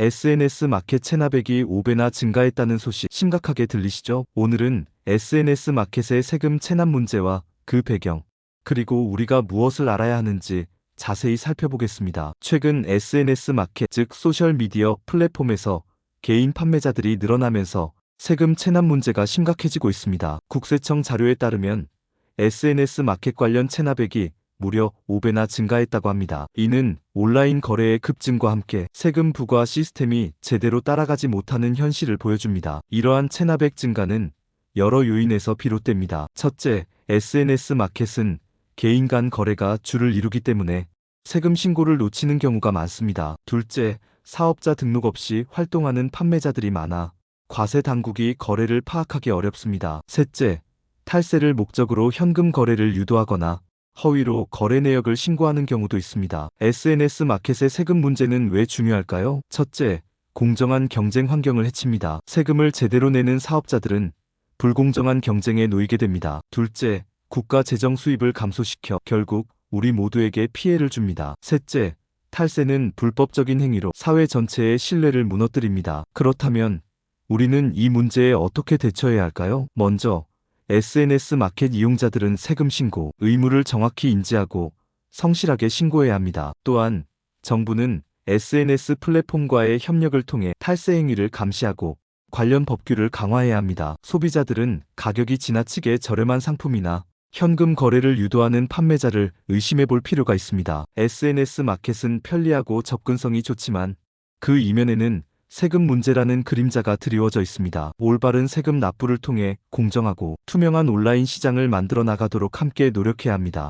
SNS 마켓 체납액이 5배나 증가했다는 소식 심각하게 들리시죠? 오늘은 SNS 마켓의 세금 체납 문제와 그 배경, 그리고 우리가 무엇을 알아야 하는지 자세히 살펴보겠습니다. 최근 SNS 마켓, 즉 소셜미디어 플랫폼에서 개인 판매자들이 늘어나면서 세금 체납 문제가 심각해지고 있습니다. 국세청 자료에 따르면 SNS 마켓 관련 체납액이 무려 5배나 증가했다고 합니다. 이는 온라인 거래의 급증과 함께 세금 부과 시스템이 제대로 따라가지 못하는 현실을 보여줍니다. 이러한 체납액 증가는 여러 요인에서 비롯됩니다. 첫째, SNS 마켓은 개인 간 거래가 주를 이루기 때문에 세금 신고를 놓치는 경우가 많습니다. 둘째, 사업자 등록 없이 활동하는 판매자들이 많아 과세 당국이 거래를 파악하기 어렵습니다. 셋째, 탈세를 목적으로 현금 거래를 유도하거나 허위로 거래 내역을 신고하는 경우도 있습니다. SNS 마켓의 세금 문제는 왜 중요할까요? 첫째, 공정한 경쟁 환경을 해칩니다. 세금을 제대로 내는 사업자들은 불공정한 경쟁에 놓이게 됩니다. 둘째, 국가 재정 수입을 감소시켜 결국 우리 모두에게 피해를 줍니다. 셋째, 탈세는 불법적인 행위로 사회 전체의 신뢰를 무너뜨립니다. 그렇다면 우리는 이 문제에 어떻게 대처해야 할까요? 먼저 SNS 마켓 이용자들은 세금 신고 의무를 정확히 인지하고 성실하게 신고해야 합니다. 또한 정부는 SNS 플랫폼과의 협력을 통해 탈세 행위를 감시하고 관련 법규를 강화해야 합니다. 소비자들은 가격이 지나치게 저렴한 상품이나 현금 거래를 유도하는 판매자를 의심해 볼 필요가 있습니다. SNS 마켓은 편리하고 접근성이 좋지만 그 이면에는 세금 문제라는 그림자가 드리워져 있습니다. 올바른 세금 납부를 통해 공정하고 투명한 온라인 시장을 만들어 나가도록 함께 노력해야 합니다.